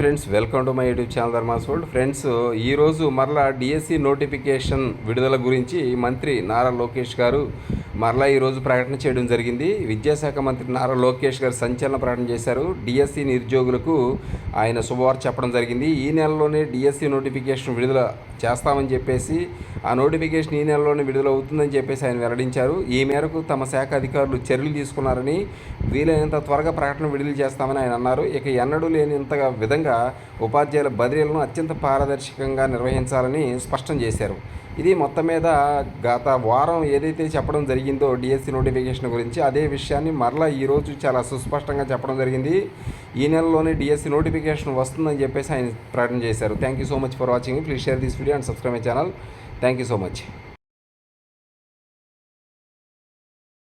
Friends welcome to my YouTube channel Dharma's world friends ఈరోజు మరలా DSC notification విడుదల గురించి మంత్రి నారా లోకేష్ గారు మరలా ఈరోజు ప్రకటన చేయడం జరిగింది. విద్యాశాఖ మంత్రి నారా లోకేష్ గారు సంచలన ప్రకటన చేశారు. డిఎస్సి నిరుద్యోగులకు ఆయన శుభవార్త చెప్పడం జరిగింది. ఈ నెలలోనే డిఎస్సి నోటిఫికేషన్ విడుదల చేస్తామని చెప్పేసి ఆ నోటిఫికేషన్ ఈ నెలలోనే విడుదలవుతుందని చెప్పేసి ఆయన వెల్లడించారు. ఈ మేరకు తమ శాఖ అధికారులు చర్యలు తీసుకున్నారని వీలైనంత త్వరగా ప్రకటన విడుదల చేస్తామని ఆయన అన్నారు. ఇక ఎన్నడూ లేనింతగా విధంగా ఉపాధ్యాయుల బదిలీలను అత్యంత పారదర్శకంగా నిర్వహించాలని స్పష్టం చేశారు. ఇది మొత్తం మీద గత వారం ఏదైతే చెప్పడం జరిగిందో డిఎస్సి నోటిఫికేషన్ గురించి అదే విషయాన్ని మరలా ఈరోజు చాలా సుస్పష్టంగా చెప్పడం జరిగింది. ఈ నెలలోనే డిఎస్సి నోటిఫికేషన్ వస్తుందని చెప్పేసి ఆయన ప్రకటన చేశారు. Thank you so much for watching please share this video and subscribe my channel thank you so much